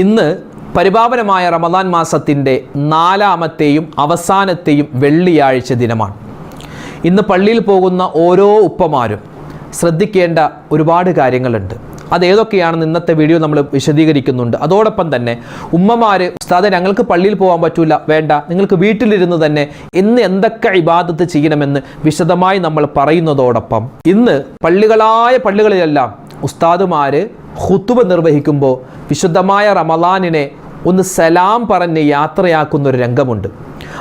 ഇന്ന് പരിപാവനമായ റമദാൻ മാസത്തിന്റെ നാലാമത്തെയും അവസാനത്തെയും വെള്ളിയാഴ്ച ദിനമാണ്. ഇന്ന് പള്ളിയിൽ പോകുന്ന ഓരോ ഉപ്പമാരും ശ്രദ്ധിക്കേണ്ട ഒരുപാട് കാര്യങ്ങളുണ്ട്. അതേതൊക്കെയാണെന്ന് ഇന്നത്തെ വീഡിയോ നമ്മൾ വിശദീകരിക്കുന്നുണ്ട്. അതോടൊപ്പം തന്നെ ഉമ്മമാർ ഉസ്താദെ ഞങ്ങൾക്ക് പള്ളിയിൽ പോകാൻ പറ്റൂല വേണ്ട. നിങ്ങൾക്ക് വീട്ടിലിരുന്ന് തന്നെ ഇന്ന് എന്തൊക്കെ ഇബാദത്ത് ചെയ്യണമെന്ന് വിശദമായി നമ്മൾ പറയുന്നതോടൊപ്പം ഇന്ന് പള്ളികളായ പള്ളികളിലെല്ലാം ഉസ്താദുമാര് ഹുത്തുബ നിർവഹിക്കുമ്പോൾ വിശുദ്ധമായ റമലാനിനെ ഒന്ന് സലാം പറഞ്ഞ് യാത്രയാക്കുന്നൊരു രംഗമുണ്ട്.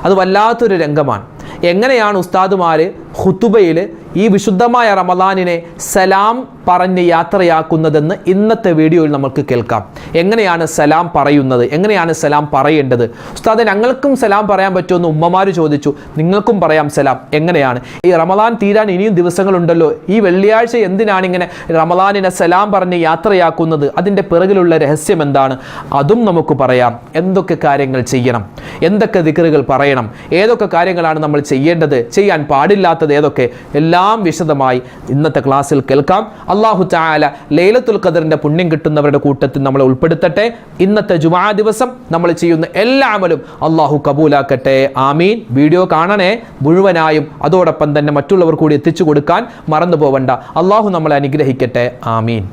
അത് വല്ലാത്തൊരു രംഗമാണ്. എങ്ങനെയാണ് ഉസ്താദുമാർ ഹുത്തുബയിൽ ഈ വിശുദ്ധമായ റമദാനിനെ സലാം പറഞ്ഞ് യാത്രയാക്കുന്നതെന്ന് ഇന്നത്തെ വീഡിയോയിൽ നമുക്ക് കേൾക്കാം. എങ്ങനെയാണ് സലാം പറയുന്നത്? എങ്ങനെയാണ് സലാം പറയേണ്ടത്? ഉസ്താദ് ഞങ്ങൾക്കും സലാം പറയാൻ പറ്റുമെന്ന് ഉമ്മമാർ ചോദിച്ചു. നിങ്ങൾക്കും പറയാം സലാം. എങ്ങനെയാണ്? ഈ റമദാൻ തീരാൻ ഇനിയും ദിവസങ്ങളുണ്ടല്ലോ. ഈ വെള്ളിയാഴ്ച എന്തിനാണ് ഇങ്ങനെ റമദാനിനെ സലാം പറഞ്ഞ് യാത്രയാക്കുന്നത്? അതിന്റെ പിറകിലുള്ള രഹസ്യം എന്താണ്? അതും നമുക്ക് പറയാം. എന്തൊക്കെ കാര്യങ്ങൾ ചെയ്യണം? എന്തൊക്കെ ദിക്കറുകൾ പറയണം? ഏതൊക്കെ കാര്യങ്ങളാണ് നമ്മൾ ചെയ്യേണ്ടത് ചെയ്യാൻ പാടില്ലാത്തത് ഏതൊക്കെ? എല്ലാം വിശദമായി ഇന്നത്തെ ക്ലാസ്സിൽ കേൾക്കാം. അള്ളാഹു ചായാല ലൈലത്തുൽ ഖദറിന്റെ പുണ്യം കിട്ടുന്നവരുടെ കൂട്ടത്തിൽ നമ്മളെ ഉൾപ്പെടുത്തട്ടെ. ഇന്നത്തെ ജുമാ ദിവസം നമ്മൾ ചെയ്യുന്ന എല്ലാ അമലും അള്ളാഹു കബൂലാക്കട്ടെ. ആമീൻ. വീഡിയോ കാണണേ. മുഴുവനായും അതോടൊപ്പം തന്നെ മറ്റുള്ളവർ കൂടി എത്തിച്ചു കൊടുക്കാൻ മറന്നു പോവണ്ട അള്ളാഹു നമ്മളെ അനുഗ്രഹിക്കട്ടെ. ആമീൻ.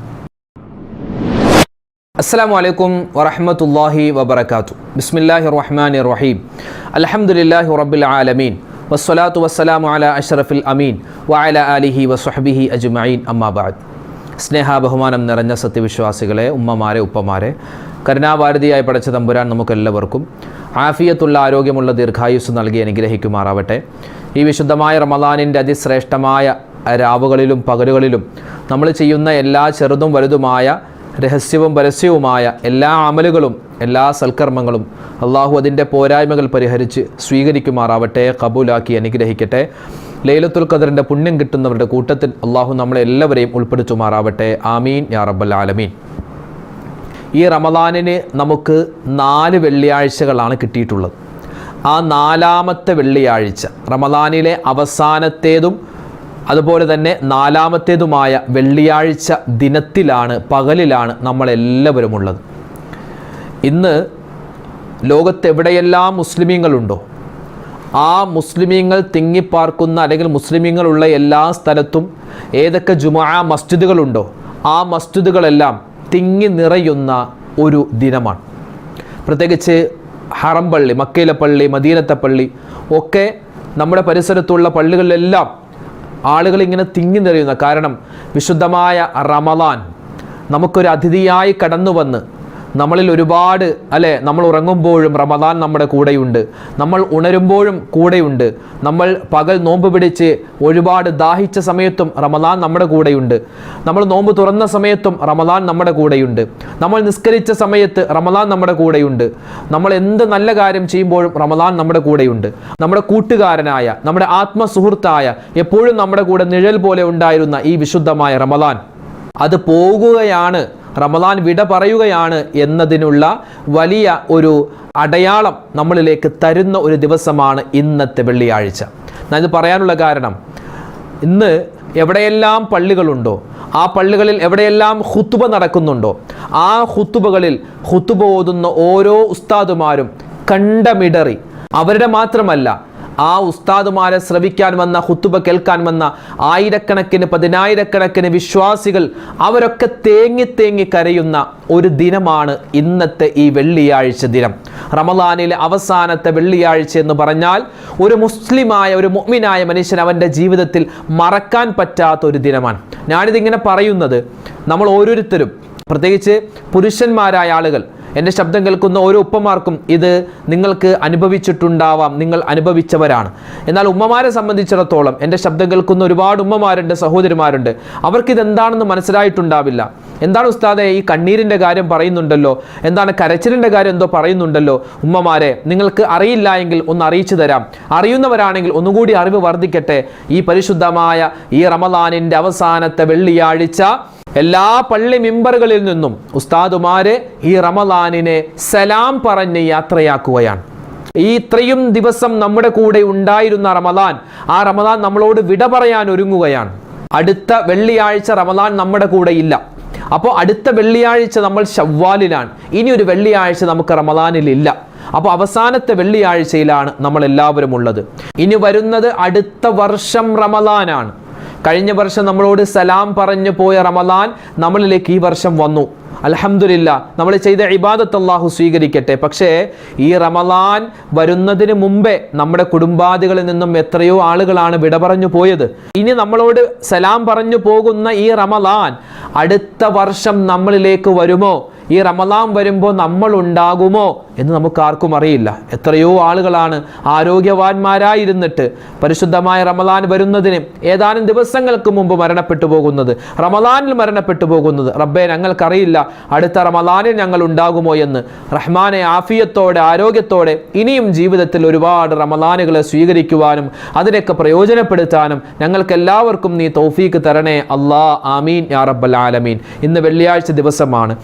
അസ്സാം വലൈക്കും വറഹമത്തല്ലാഹി വബർക്കാത്തു ബിസ്മില്ലാഹി റഹ്മാൻ റഹീം. അലഹമുല്ലാഹി റബ്ബിൽ ആലമീൻ. വസ്സലാത്തു വസ്സലാമു അല അഷ്റഫിൽ അമീൻ വഅല അലിഹി വസ്വഹബിഹി അജ്മഈൻ. അമ്മാബാദ് സ്നേഹ ബഹുമാനം നിറഞ്ഞ സത്യവിശ്വാസികളെ ഉമ്മമാരെ ഉപ്പമാരെ കരുണാഭാരതിയായി പഠിച്ച തമ്പുരാൻ നമുക്കെല്ലാവർക്കും ആഫിയത്തുള്ള ആരോഗ്യമുള്ള ദീർഘായുസ് നൽകി അനുഗ്രഹിക്കുമാറാവട്ടെ. ഈ വിശുദ്ധമായ റമദാനിന്റെ അതിശ്രേഷ്ഠമായ രാവുകളിലും പകലുകളിലും നമ്മൾ ചെയ്യുന്ന എല്ലാ ചെറുതും വലുതുമായ രഹസ്യവും പരസ്യവുമായ എല്ലാ അമലുകളും എല്ലാ സൽക്കർമ്മങ്ങളും അള്ളാഹു അതിന്റെ പോരായ്മകൾ പരിഹരിച്ച് സ്വീകരിക്കുമാറാവട്ടെ കബൂലാക്കി അനുഗ്രഹിക്കട്ടെ. ലൈലത്തുൽ ഖദറിന്റെ പുണ്യം കിട്ടുന്നവരുടെ കൂട്ടത്തിൽ അള്ളാഹു നമ്മളെ എല്ലാവരെയും ഉൾപ്പെടുത്തുമാറാവട്ടെ. ആമീൻ. യാ റബ്ബൽ ആലമീൻ. ഈ റമദാനിന് നമുക്ക് നാല് വെള്ളിയാഴ്ചകളാണ് കിട്ടിയിട്ടുള്ളത്. ആ നാലാമത്തെ വെള്ളിയാഴ്ച റമദാനിലെ അവസാനത്തേതും അതുപോലെ തന്നെ നാലാമത്തേതുമായ വെള്ളിയാഴ്ച ദിനത്തിലാണ് പകലിലാണ് നമ്മളെല്ലാവരും ഉള്ളത്. ഇന്ന് ലോകത്തെവിടെയെല്ലാം മുസ്ലിമീങ്ങളുണ്ടോ ആ മുസ്ലിമീങ്ങൾ തിങ്ങിപ്പാർക്കുന്ന അല്ലെങ്കിൽ മുസ്ലിമീങ്ങളുള്ള എല്ലാ സ്ഥലത്തും ഏതൊക്കെ ജുമാ മസ്ജിദുകളുണ്ടോ ആ മസ്ജിദുകളെല്ലാം തിങ്ങി നിറയുന്ന ഒരു ദിനമാണ്. പ്രത്യേകിച്ച് ഹറം പള്ളി മക്കയിലെ പള്ളി മദീനത്തെ പള്ളി ഒക്കെ നമ്മുടെ പരിസരത്തുള്ള പള്ളികളിലെല്ലാം ആളുകൾ ഇങ്ങനെ തിങ്ങി നിറയുന്ന കാരണം വിശുദ്ധമായ റമലാൻ നമുക്കൊരു അതിഥിയായി കടന്നു വന്ന് നമ്മളിൽ ഒരുപാട് അല്ലെ? നമ്മൾ ഉറങ്ങുമ്പോഴും റമദാൻ നമ്മുടെ കൂടെയുണ്ട്. നമ്മൾ ഉണരുമ്പോഴും കൂടെയുണ്ട്. നമ്മൾ പകൽ നോമ്പ് പിടിച്ച് ഒരുപാട് ദാഹിച്ച സമയത്തും റമദാൻ നമ്മുടെ കൂടെയുണ്ട്. നമ്മൾ നോമ്പ് തുറന്ന സമയത്തും റമദാൻ നമ്മുടെ കൂടെയുണ്ട്. നമ്മൾ നിസ്കരിച്ച സമയത്ത് റമദാൻ നമ്മുടെ കൂടെയുണ്ട്. നമ്മൾ എന്ത് നല്ല കാര്യം ചെയ്യുമ്പോഴും റമദാൻ നമ്മുടെ കൂടെയുണ്ട്. നമ്മുടെ കൂട്ടുകാരനായ നമ്മുടെ ആത്മസുഹൃത്തായ എപ്പോഴും നമ്മുടെ കൂടെ നിഴൽ പോലെ ഉണ്ടായിരുന്ന ഈ വിശുദ്ധമായ റമദാൻ. അത് പോകുകയാണ്. റമദാൻ വിട പറയുകയാണ് എന്നതിനുള്ള വലിയ ഒരു അടയാളം നമ്മളിലേക്ക് തരുന്ന ഒരു ദിവസമാണ് ഇന്നത്തെ വെള്ളിയാഴ്ച. ഞാനിത് പറയാനുള്ള കാരണം ഇന്ന് എവിടെയെല്ലാം പള്ളികളുണ്ടോ ആ പള്ളികളിൽ എവിടെയെല്ലാം ഹുത്തുബ നടക്കുന്നുണ്ടോ ആ ഹുത്തുബകളിൽ ഹുത്തുബ ഓതുന്ന ഓരോ ഉസ്താദുമാരും കണ്ടമിടറി. അവരുടെ മാത്രമല്ല ആ ഉസ്താദുമാരെ ശ്രവിക്കാൻ വന്ന ഹുത്തുബ കേൾക്കാൻ വന്ന ആയിരക്കണക്കിന് പതിനായിരക്കണക്കിന് വിശ്വാസികൾ അവരൊക്കെ തേങ്ങി തേങ്ങി കരയുന്ന ഒരു ദിനമാണ് ഇന്നത്തെ ഈ വെള്ളിയാഴ്ച ദിനം. റമദാനിലെ അവസാനത്തെ വെള്ളിയാഴ്ച എന്ന് പറഞ്ഞാൽ ഒരു മുസ്ലിമായ ഒരു മുഅ്മിനായ മനുഷ്യൻ അവന്റെ ജീവിതത്തിൽ മറക്കാൻ പറ്റാത്ത ഒരു ദിനമാണ്. ഞാനിതിങ്ങനെ പറയുന്നത് നമ്മൾ ഓരോരുത്തരും പ്രത്യേകിച്ച് പുരുഷന്മാരായ ആളുകൾ എന്റെ ശബ്ദം കേൾക്കുന്ന ഓരോ ഉപ്പമാർക്കും ഇത് നിങ്ങൾക്ക് അനുഭവിച്ചിട്ടുണ്ടാവാം. നിങ്ങൾ അനുഭവിച്ചവരാണ്. എന്നാൽ ഉമ്മമാരെ സംബന്ധിച്ചിടത്തോളം എന്റെ ശബ്ദം കേൾക്കുന്ന ഒരുപാട് ഉമ്മമാരുണ്ട് സഹോദരിമാരുണ്ട്. അവർക്ക് ഇതെന്താണെന്ന് മനസ്സിലായിട്ടുണ്ടാവില്ല. എന്താണ് ഉസ്താദെ ഈ കണ്ണീരിന്റെ കാര്യം പറയുന്നുണ്ടല്ലോ? എന്താണ് കരച്ചിലിന്റെ കാര്യം എന്തോ പറയുന്നുണ്ടല്ലോ? ഉമ്മമാരെ നിങ്ങൾക്ക് അറിയില്ല എങ്കിൽ ഒന്ന് അറിയിച്ചു തരാം. അറിയുന്നവരാണെങ്കിൽ ഒന്നുകൂടി അറിവ് വർദ്ധിക്കട്ടെ. ഈ പരിശുദ്ധമായ ഈ റമദാനിന്റെ അവസാനത്തെ വെള്ളിയാഴ്ച എല്ലാ പള്ളി മിമ്പറുകളിൽ നിന്നും ഉസ്താദുമാരെ ഈ റമദാനിനെ സലാം പറഞ്ഞ് യാത്രയാക്കുകയാണ്. ഈ ഇത്രയും ദിവസം നമ്മുടെ കൂടെ ഉണ്ടായിരുന്ന റമദാൻ ആ റമദാൻ നമ്മളോട് വിട പറയാൻ ഒരുങ്ങുകയാണ്. അടുത്ത വെള്ളിയാഴ്ച റമദാൻ നമ്മുടെ കൂടെ ഇല്ല. അപ്പോൾ അടുത്ത വെള്ളിയാഴ്ച നമ്മൾ ഷവ്വാലിലാണ് ഇനി ഒരു വെള്ളിയാഴ്ച നമുക്ക് റമദാനിൽ ഇല്ല. അപ്പോൾ അവസാനത്തെ വെള്ളിയാഴ്ചയിലാണ് നമ്മൾ എല്ലാവരും ഉള്ളത്. ഇനി വരുന്നത് അടുത്ത വർഷം റമദാനാണ്. കഴിഞ്ഞ വർഷം നമ്മളോട് സലാം പറഞ്ഞു പോയ റമദാൻ നമ്മളിലേക്ക് ഈ വർഷം വന്നു. അലഹമില്ല നമ്മൾ ചെയ്ത ഇബാദത്ത് അള്ളാഹു സ്വീകരിക്കട്ടെ. പക്ഷേ ഈ റമദാൻ വരുന്നതിന് മുമ്പേ നമ്മുടെ കുടുംബാദികളിൽ നിന്നും എത്രയോ ആളുകളാണ് വിട പറഞ്ഞു പോയത്. ഇനി നമ്മളോട് സലാം പറഞ്ഞു പോകുന്ന ഈ റമദാൻ അടുത്ത വർഷം നമ്മളിലേക്ക് വരുമോ? ഈ റമദാൻ വരുമ്പോൾ നമ്മൾ ഉണ്ടാകുമോ എന്ന് നമുക്ക് ആർക്കും അറിയില്ല. എത്രയോ ആളുകളാണ് ആരോഗ്യവാന്മാരായിരുന്നിട്ട് പരിശുദ്ധമായ റമദാൻ വരുന്നതിന് ഏതാനും ദിവസങ്ങൾക്ക് മുമ്പ് മരണപ്പെട്ടു പോകുന്നത്. റമദാനിൽ മരണപ്പെട്ടു പോകുന്നത്. റബ്ബെ ഞങ്ങൾക്കറിയില്ല അടുത്ത റമദാനിൽ ഞങ്ങൾ ഉണ്ടാകുമോ എന്ന്. റഹ്മാനെ ആഫിയത്തോടെ ആരോഗ്യത്തോടെ ഇനിയും ജീവിതത്തിൽ ഒരുപാട് റമദാനുകളെ സ്വീകരിക്കുവാനും അതിനൊക്കെ പ്രയോജനപ്പെടുത്താനും ഞങ്ങൾക്ക് എല്ലാവർക്കും നീ തൗഫീക്ക് തരണേ. അള്ളാ ആമീൻ യാ റബ്ബൽ ആലമീൻ. ഇന്ന് വെള്ളിയാഴ്ച ദിവസമാണ്.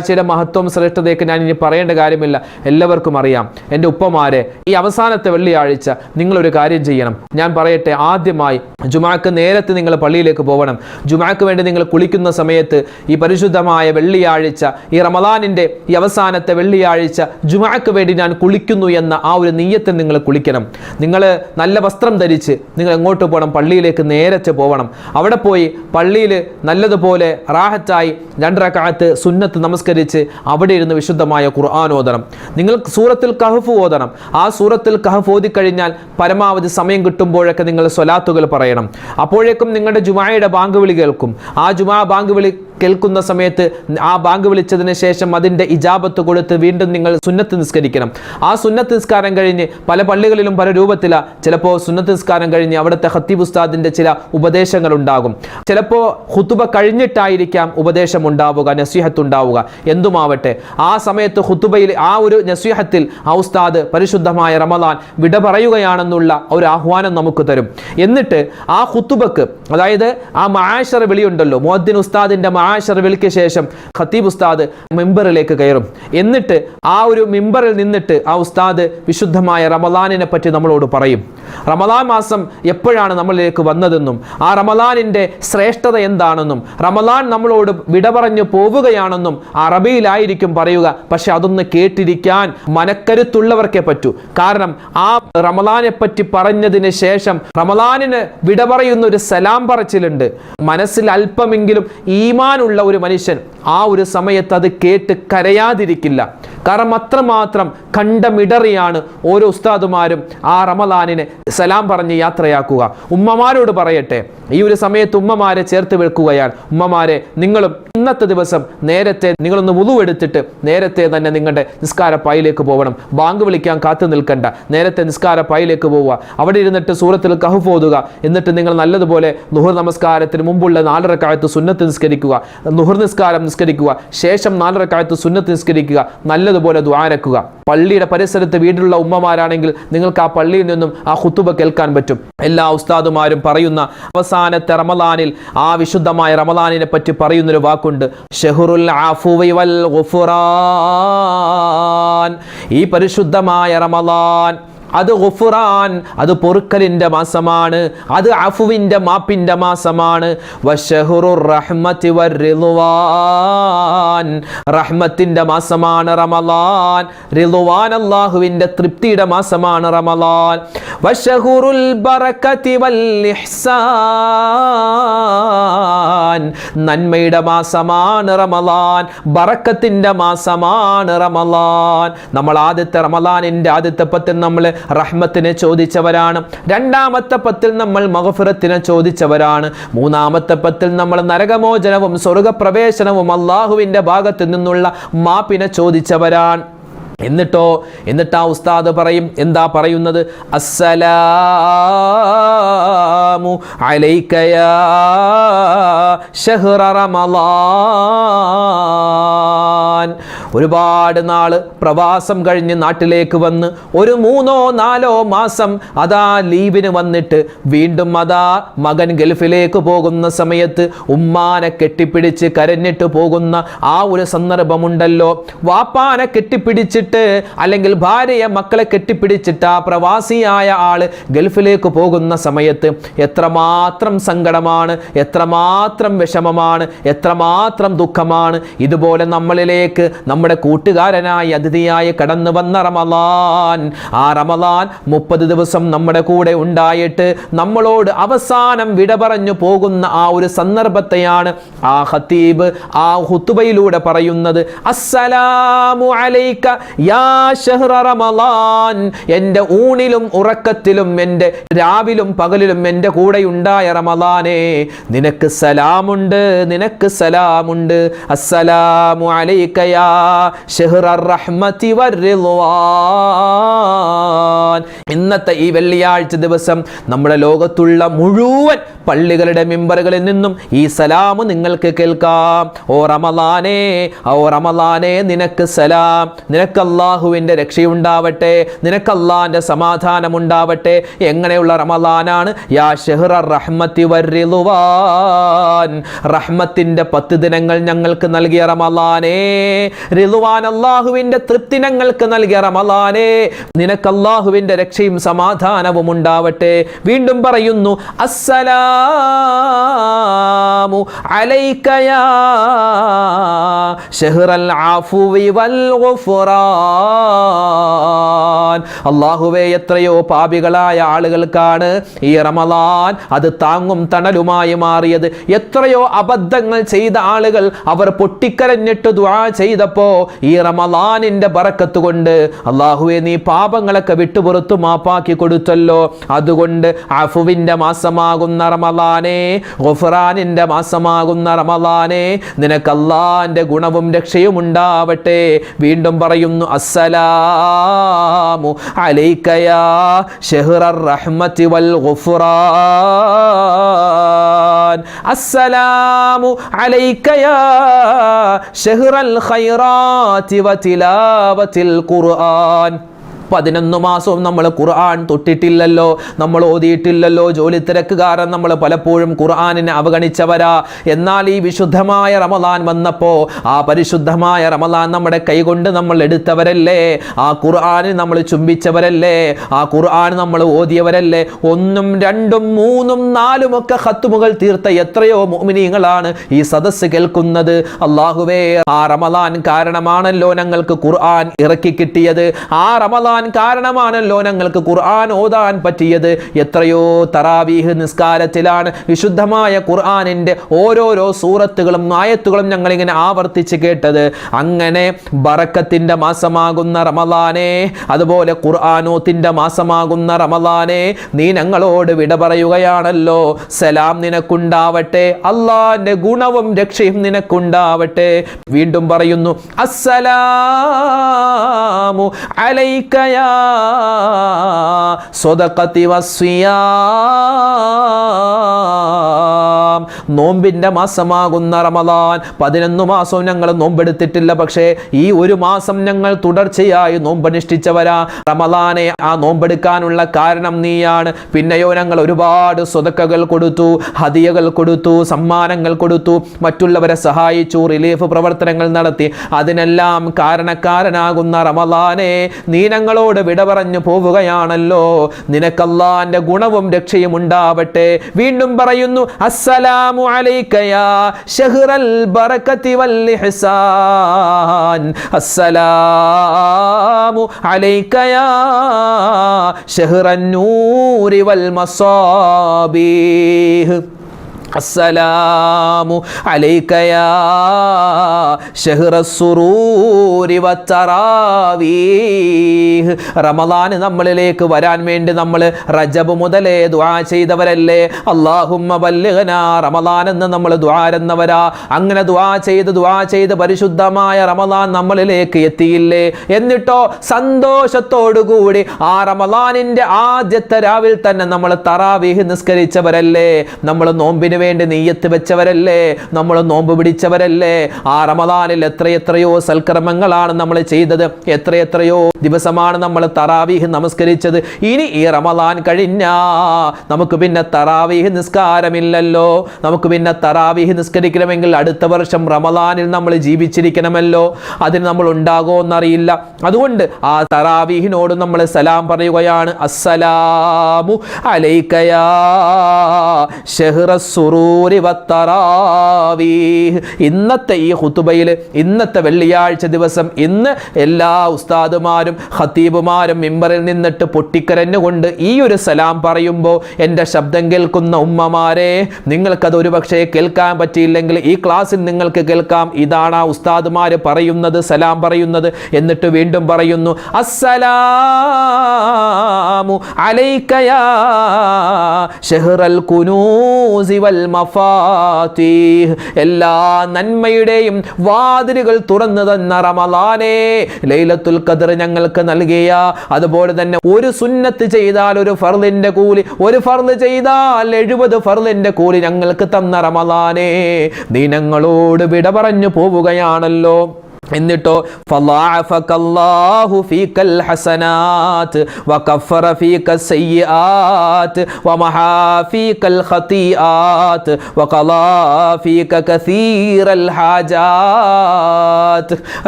വെള്ളിയാഴ്ചയുടെ മഹത്വം ശ്രേഷ്ഠതയൊക്കെ ഞാൻ ഇനി പറയേണ്ട കാര്യമില്ല. എല്ലാവർക്കും അറിയാം. എന്റെ ഉപ്പമാരെ ഈ അവസാനത്തെ വെള്ളിയാഴ്ച നിങ്ങളൊരു കാര്യം ചെയ്യണം. ഞാൻ പറയട്ടെ ആദ്യമായി ജുമാക്ക് നേരത്തെ നിങ്ങൾ പള്ളിയിലേക്ക് പോകണം ജുമാക്ക് വേണ്ടി നിങ്ങൾ കുളിക്കുന്ന സമയത്ത് ഈ പരിശുദ്ധമായ വെള്ളിയാഴ്ച ഈ റമദാനിന്റെ ഈ അവസാനത്തെ വെള്ളിയാഴ്ച ജുമാക്ക് വേണ്ടി ഞാൻ കുളിക്കുന്നു എന്ന ആ ഒരു നീയത്തിൽ നിങ്ങൾ കുളിക്കണം. നിങ്ങൾ നല്ല വസ്ത്രം ധരിച്ച് നിങ്ങൾ എങ്ങോട്ട് പോകണം? പള്ളിയിലേക്ക് നേരത്തെ പോകണം അവിടെ പോയി പള്ളിയിൽ നല്ലതുപോലെ റാഹത്തായി രണ്ടരക്കാലത്ത് സുന്നത്ത് നമസ്കരിച്ച് അവിടെ ഇരുന്ന് വിശുദ്ധമായ ഖുർആൻ ഓതണം. നിങ്ങൾ സൂറത്തിൽ കഹഫ് ഓതണം. ആ സൂറത്തിൽ കഹഫ് ഓതിക്കഴിഞ്ഞാൽ പരമാവധി സമയം കിട്ടുമ്പോഴൊക്കെ നിങ്ങൾ സ്വലാത്തുകൾ പറയണം. അപ്പോഴേക്കും നിങ്ങളുടെ ജുമായയുടെ ബാങ്ക് വിളി കേൾക്കും. ആ ജുമാ ബാങ്ക് വിളി കേൾക്കുന്ന സമയത്ത് ആ ബാങ്ക് വിളിച്ചതിന് ശേഷം അതിന്റെ ഇജാബത്ത് കൊടുത്ത് വീണ്ടും നിങ്ങൾ സുന്നത്ത് നിസ്കരിക്കണം. ആ സുന്നത്ത് നിസ്കാരം കഴിഞ്ഞ് പല പള്ളികളിലും പല രൂപത്തിലാണ് ചിലപ്പോൾ സുന്നത്ത് നിസ്കാരം കഴിഞ്ഞ് അവിടുത്തെ ഹത്തീബ് ഉസ്താദിന്റെ ചില ഉപദേശങ്ങൾ ഉണ്ടാകും. ചിലപ്പോൾ ഹുത്തുബ കഴിഞ്ഞിട്ടായിരിക്കാം ഉപദേശം ഉണ്ടാവുക നസീഹത്ത് ഉണ്ടാവുക. എന്തുമാവട്ടെ ആ സമയത്ത് ഹുത്തുബയിൽ ആ ഒരു നസീഹത്തിൽ ആ ഉസ്താദ് പരിശുദ്ധമായ റമദാൻ വിട പറയുകയാണെന്നുള്ള ഒരു ആഹ്വാനം നമുക്ക് തരും. എന്നിട്ട് ആ ഹുത്തുബക്ക് അതായത് ആ മാഷർ വിളിയുണ്ടല്ലോ മുഹദ്ദിൻ ഉസ്താദിന്റെ വിളിക്ക് ശേഷം ഖത്തീബ് ഉസ്താദ് മിമ്പറിലേക്ക് കയറും. എന്നിട്ട് ആ ഒരു മിമ്പറിൽ നിന്നിട്ട് ആ ഉസ്താദ് വിശുദ്ധമായ റമദാനിനെ പറ്റി നമ്മളോട് പറയും. റമദാൻ മാസം എപ്പോഴാണ് നമ്മളിലേക്ക് വന്നതെന്നും ആ റമദാനിന്റെ ശ്രേഷ്ഠത എന്താണെന്നും റമദാൻ നമ്മളോട് വിട പറഞ്ഞു പോവുകയാണെന്നും അറബിയിലായിരിക്കും പറയുക. പക്ഷെ അതൊന്ന് കേട്ടിരിക്കാൻ മനക്കരുത്തുള്ളവർക്കേ പറ്റൂ. കാരണം ആ റമദാനെ പറ്റി പറഞ്ഞതിന് ശേഷം റമദാനിന് വിട പറയുന്ന ഒരു സലാം പറച്ചിലുണ്ട്. മനസ്സിൽ അല്പമെങ്കിലും ഈമാനുള്ള ഒരു മനുഷ്യൻ ആ ഒരു സമയത്ത് അത് കേട്ട് കരയാതിരിക്കില്ല. കാരണം അത്രമാത്രം കണ്ടമിടറിയാണ് ഓരോ ഉസ്താദുമാരും ആ റമദാനിനെ സലാം പറഞ്ഞ് യാത്രയാക്കുക. ഉമ്മമാരോട് പറയട്ടെ ഈ ഒരു സമയത്ത് ഉമ്മമാരെ ചേർത്ത് വെക്കുകയാണ്. ഉമ്മമാരെ നിങ്ങളും ഇന്നത്തെ ദിവസം നേരത്തെ നിങ്ങളൊന്ന് മുതുവെടുത്തിട്ട് നേരത്തെ തന്നെ നിങ്ങളുടെ നിസ്കാര പായിലേക്ക് പോകണം ബാങ്ക് വിളിക്കാൻ കാത്തു നിൽക്കണ്ട. നേരത്തെ നിസ്കാര പായിലേക്ക് പോവുക. അവിടെ ഇരുന്നിട്ട് സൂറത്തിൽ കഹുഫ് ഓതുക. എന്നിട്ട് നിങ്ങൾ നല്ലതുപോലെ നുഹർ നമസ്കാരത്തിന് മുമ്പുള്ള നാലര കാലത്ത് സുന്നത്ത് നിസ്കരിക്കുക. നുഹർ നിസ്കാരം നിസ്കരിക്കുക. ശേഷം നാലര കാലത്ത് സുന്നത്ത് നിസ്കരിക്കുക. നല്ലതുപോലെ ദ്വാരക്കുക പള്ളിയുടെ പരിസരത്ത് വീട്ടിലുള്ള ഉമ്മമാരാണെങ്കിൽ നിങ്ങൾക്ക് ആ പള്ളിയിൽ നിന്നും ആ ഹുത്തുബ കേൾക്കാൻ പറ്റും. എല്ലാ ഉസ്താദുമാരും പറയുന്ന അവസാനത്തെ റമദാനിൽ ആ വിശുദ്ധമായ റമദാനിനെ പറ്റി പറയുന്നൊരു വാക്കുണ്ട്. ഷെഹുറുൽ വൽ ഈ പരിശുദ്ധമായ റമദാൻ അത് ഗുഫുറാൻ അത് പൊറുക്കലിന്റെ മാസമാണ് അത് അഫുവിന്റെ മാപ്പിന്റെ മാസമാണ്. റഹ്മത്തിന്റെ മാസമാണ് റമലാൻ റിളുവാൻ അള്ളാഹുവിന്റെ തൃപ്തിയുടെ മാസമാണ് റമലാൻ. വശഹുറുൽ ബറക്കത്തി വൽ ഇഹ്സാൻ നന്മയുടെ മാസമാണ് റമലാൻ ബറക്കത്തിന്റെ മാസമാണ് റമലാൻ. നമ്മൾ ആദ്യത്തെ റമലാനിന്റെ ആദ്യത്തെ പത്തിൽ നമ്മൾ റഹ്മത്തിനെ ചോദിച്ചവരാണ്. രണ്ടാമത്തെ പത്തിൽ നമ്മൾ മഹഫിറത്തിനെ ചോദിച്ചവരാണ്. മൂന്നാമത്തെ പത്തിൽ നമ്മൾ നരകമോചനവും സ്വർഗപ്രവേശനവും അള്ളാഹുവിന്റെ ഭാഗത്തു നിന്നുള്ള മാപ്പിനെ ചോദിച്ചവരാണ്. എന്നിട്ടോ എന്നിട്ട് ആ ഉസ്താദ് പറയും എന്താ പറയുന്നത്? അസ്സലാമു അലൈക്കയാ റമളാൻ. ഒരുപാട് നാൾ പ്രവാസം കഴിഞ്ഞ് നാട്ടിലേക്ക് വന്ന് ഒരു മൂന്നോ നാലോ മാസം അതാ ലീവിന് വന്നിട്ട് വീണ്ടും അതാ മകൻ ഗൾഫിലേക്ക് പോകുന്ന സമയത്ത് ഉമ്മാനെ കെട്ടിപ്പിടിച്ച് കരഞ്ഞിട്ട് പോകുന്ന ആ ഒരു സന്ദർഭമുണ്ടല്ലോ. വാപ്പാനെ കെട്ടിപ്പിടിച്ചിട്ട് കഴിഞ്ഞിട്ട് അല്ലെങ്കിൽ ഭാര്യയെ മക്കളെ കെട്ടിപ്പിടിച്ചിട്ട് ആ പ്രവാസിയായ ആൾ ഗൾഫിലേക്ക് പോകുന്ന സമയത്ത് എത്രമാത്രം സങ്കടമാണ് എത്രമാത്രം വിഷമമാണ് എത്രമാത്രം ദുഃഖമാണ്. ഇതുപോലെ നമ്മളിലേക്ക് നമ്മുടെ കൂട്ടുകാരനായി അതിഥിയായി കടന്നു വന്ന റമലാൻ ആ റമലാൻ മുപ്പത് ദിവസം നമ്മുടെ കൂടെ ഉണ്ടായിട്ട് നമ്മളോട് അവസാനം വിട പറഞ്ഞു പോകുന്ന ആ ഒരു സന്ദർഭത്തെയാണ് ആ ഹത്തീബ് ആ ഹുത്തുബയിലൂടെ പറയുന്നത് അസ്സലാമു അലൈക യാ റമളാൻ എന്റെ ഊണിലും ഉറക്കത്തിലും എന്റെ രാവിലും പകലിലും എന്റെ കൂടെയുണ്ടായ റമളാനെ നിനക്ക് സലാമുണ്ട് നിനക്ക് സലാമുണ്ട്. അസ്സലാമു അലൈക യാ റഹ്മതി ഇന്നത്തെ ഈ വെള്ളിയാഴ്ച ദിവസം നമ്മുടെ ലോകത്തുള്ള മുഴുവൻ പള്ളികളുടെ മെമ്പറുകളിൽ നിന്നും ഈ സലാം നിങ്ങൾക്ക് കേൾക്കാം. ഓ റമലാനെ ഓ റമലാനെ നിനക്ക് സലാം നിനക്ക് അള്ളാഹുവിന്റെ രക്ഷയുണ്ടാവട്ടെ നിനക്ക് അള്ളാഹിന്റെ സമാധാനം ഉണ്ടാവട്ടെ എങ്ങനെയുള്ള റമലാനാണ് യാ ഷെഹ്റ റഹ്മത്തി വരിലുവാൻ റഹ്മത്തിന്റെ പത്ത് ദിനങ്ങൾ ഞങ്ങൾക്ക് നൽകിയ റമലാനേ റിലുവാൻ അള്ളാഹുവിന്റെ തൃപ്തി ഞങ്ങൾക്ക് നൽകിയ റമലാനേ നിനക്ക് അള്ളാഹുവിന്റെ രക്ഷയും സമാധാനവും ഉണ്ടാവട്ടെ. വീണ്ടും പറയുന്നു അസ്സലാമു അലൈക്കയാ ഷഹ്റൽ ആഫുവി വൽ ഗുഫ്റാൻ. അള്ളാഹുവേ എത്രയോ പാപികളായ ആളുകൾക്കാണ് ഈ റമദാൻ അത് താങ്ങും തണലുമായി മാറിയത്. എത്രയോ അബദ്ധങ്ങൾ ചെയ്ത ആളുകൾ അവർ പൊട്ടിക്കരഞ്ഞിട്ട് ദ്വാ ചെയ്തപ്പോ ഈ റമദാനിന്റെ ബറക്കത്ത് കൊണ്ട് അള്ളാഹുവെ നീ പാപങ്ങളൊക്കെ വിട്ടുപുറത്തു മാപ്പാക്കി കൊടുത്തല്ലോ. അതുകൊണ്ട് അഫുവിന്റെ മാസമാകുന്ന റമദാനെ ഗുഫ്റാനിന്റെ മാസമാകുന്ന റമദാനെ നിനക്ക് അള്ളാന്റെ ഗുണവും രക്ഷയും ഉണ്ടാവട്ടെ. വീണ്ടും പറയുന്നു അസ്സലാമു അലൈക്കയാ ഷെഹ്റർ റഹ്മത്തി വൽ ഗുഫ്റാൻ അസ്സലാമു അലൈക്കയാ ഷെഹ്റൽ ഖൈറാത്തി വതിലാവത്തിൽ ഖുർആൻ പതിനൊന്ന് മാസവും നമ്മൾ ഖുർആൻ തൊട്ടിട്ടില്ലല്ലോ നമ്മൾ ഓതിയിട്ടില്ലല്ലോ ജോലി തിരക്കുകാരൻ നമ്മൾ പലപ്പോഴും ഖുർആാനിനെ അവഗണിച്ചവരാ. എന്നാൽ ഈ വിശുദ്ധമായ റമദാൻ വന്നപ്പോൾ ആ പരിശുദ്ധമായ റമദാൻ നമ്മുടെ കൈകൊണ്ട് നമ്മൾ എടുത്തവരല്ലേ? ആ ഖുർആനിൽ നമ്മൾ ചുംബിച്ചവരല്ലേ? ആ ഖുർആൻ നമ്മൾ ഓതിയവരല്ലേ? ഒന്നും രണ്ടും മൂന്നും നാലും ഒക്കെ ഹത്തുമുകൾ തീർത്ത എത്രയോ മോമിനിയങ്ങളാണ് ഈ സദസ്സ് കേൾക്കുന്നത്. അള്ളാഹുവേ ആ റമദാൻ കാരണമാണല്ലോ ഞങ്ങൾക്ക് ഖുർആൻ ഇറക്കി കിട്ടിയത്. ആ റമദാൻ കാരണമാണല്ലോ ഞങ്ങൾക്ക് ഖുർആൻ ഓതാൻ പറ്റിയത്. എത്രയോ തറാവീഹ് നിസ്കാരത്തിലാണ് വിശുദ്ധമായ ഖുർആനിന്റെ ഓരോരോ സൂറത്തുകളും ആയത്തുകളും ഞങ്ങളിങ്ങനെ ആവർത്തിച്ച് കേട്ടത്. അങ്ങനെ ബറക്കത്തിന്റെ മാസമാകുന്ന റമലാനെ അതുപോലെ ഖുർആാനോത്തിന്റെ മാസമാകുന്ന റമലാനെ നീ ഞങ്ങളോട് വിട പറയുകയാണല്ലോ. സലാം നിനക്കുണ്ടാവട്ടെ അള്ളാന്റെ ഗുണവും രക്ഷയും നിനക്കുണ്ടാവട്ടെ. വീണ്ടും പറയുന്നു അസ്സലാമു അലൈക്കയാ സ്വതക്കത്തി നോമ്പിന്റെ മാസമാകുന്ന റമദാൻ. പതിനൊന്ന് മാസവും ഞങ്ങൾ നോമ്പെടുത്തിട്ടില്ല. പക്ഷേ ഈ ഒരു മാസം ഞങ്ങൾ തുടർച്ചയായി നോമ്പനുഷ്ഠിച്ചവരാ. റമദാനെ ആ നോമ്പെടുക്കാനുള്ള കാരണം നീയാണ്. പിന്നെയോ ഞങ്ങൾ ഒരുപാട് സ്വതക്കകൾ കൊടുത്തു ഹതിയകൾ കൊടുത്തു സമ്മാനങ്ങൾ കൊടുത്തു മറ്റുള്ളവരെ സഹായിച്ചു റിലീഫ് പ്രവർത്തനങ്ങൾ നടത്തി. അതിനെല്ലാം കാരണക്കാരനാകുന്ന റമദാനെ നീ ഞങ്ങളോട് വിട പറഞ്ഞു പോവുകയാണല്ലോ. നിനക്കല്ലാന്റെ ഗുണവും രക്ഷയും ഉണ്ടാവട്ടെ. വീണ്ടും പറയുന്നു അസ്സലാമു അലൈക യാ ഷഹ്റൽ ബറകതി വൽ ഇഹ്സാൻ. അസ്സലാമു അലൈക യാ ഷഹ്റൻ നൂരി വൽ മസാബീഹ്. അസ്സലാമു റമദാൻ നമ്മളിലേക്ക് വരാൻ വേണ്ടി നമ്മൾ റജബ് മുതലേ ദുആ ചെയ്തവരല്ലേ? അള്ളാഹുമ്മ റമദാൻ എന്ന് നമ്മൾ ദ്വാരെന്നവരാ അങ്ങനെ ദുആ ചെയ്ത് ദുആ ചെയ്ത് പരിശുദ്ധമായ റമദാൻ നമ്മളിലേക്ക് എത്തിയില്ലേ? എന്നിട്ടോ സന്തോഷത്തോടുകൂടി ആ റമദാനിന്റെ ആദ്യത്തെ രാവിൽ തന്നെ നമ്മൾ തറാവീഹ് നിസ്കരിച്ചവരല്ലേ? നമ്മൾ നോമ്പിന് വേണ്ടി നെയ്യത്ത് വെച്ചവരല്ലേ? നമ്മൾ നോമ്പ് പിടിച്ചവരല്ലേ? ആ റമദാനിൽ എത്രയെത്രയോ സൽക്രമങ്ങളാണ് നമ്മൾ ചെയ്തത്. എത്രയെത്രയോ ദിവസമാണ് നമ്മൾ തറാവീഹ് നമസ്കരിച്ചത്. ഇനി ഈ റമദാൻ കഴിഞ്ഞാ നമുക്ക് പിന്നെ തറാവീഹ് നിസ്കാരമില്ലല്ലോ. നമുക്ക് പിന്നെ തറാവീഹ് നിസ്കരിക്കണമെങ്കിൽ അടുത്ത വർഷം റമദാനിൽ നമ്മൾ ജീവിച്ചിരിക്കണമല്ലോ. അതിന് നമ്മൾ ഉണ്ടാകുമോ എന്നറിയില്ല. അതുകൊണ്ട് ആ തറാവീഹിനോട് നമ്മൾ സലാം പറയുകയാണ്. അസ്സലാമു അലൈക്കയാ വത്തറാവീഹ് ഇന്നത്തെ ഈ ഹുത്തുബയിൽ ഇന്നത്തെ വെള്ളിയാഴ്ച ദിവസം ഇന്ന് എല്ലാ ഉസ്താദുമാരും ഖത്തീബുമാരും മിമ്പറിൽ നിന്നിട്ട് പൊട്ടിക്കരഞ്ഞുകൊണ്ട് ഈ ഒരു സലാം പറയുമ്പോൾ എന്റെ ശബ്ദം കേൾക്കുന്ന ഉമ്മമാരെ നിങ്ങൾക്കത് ഒരു പക്ഷേ കേൾക്കാൻ പറ്റിയില്ലെങ്കിൽ ഈ ക്ലാസ്സിൽ നിങ്ങൾക്ക് കേൾക്കാം. ഇതാണ് ആ ഉസ്താദുമാർ പറയുന്നത് സലാം പറയുന്നത് എന്നിട്ട് വീണ്ടും പറയുന്നു അസ്സലാമു അലൈക്കയാ ഷെഹ്റൽ കുനൂസി എല്ലാ നന്മയുടെയും വാതിലുകൾ തുറന്നു തന്ന റമലാനെ ലൈലത്തുൽ ഖദർ ഞങ്ങൾക്ക് നൽകിയ. അതുപോലെ തന്നെ ഒരു സുന്നത്ത് ചെയ്താൽ ഒരു ഫർദിന്റെ കൂലി ഒരു ഫർദ് ചെയ്താൽ എഴുപത് ഫർദിന്റെ കൂലി ഞങ്ങൾക്ക് തന്ന റമലാനെ ദിനങ്ങളോട് വിട പറഞ്ഞു പോവുകയാണല്ലോ. എന്നിട്ടോ ഹസനാത്ത്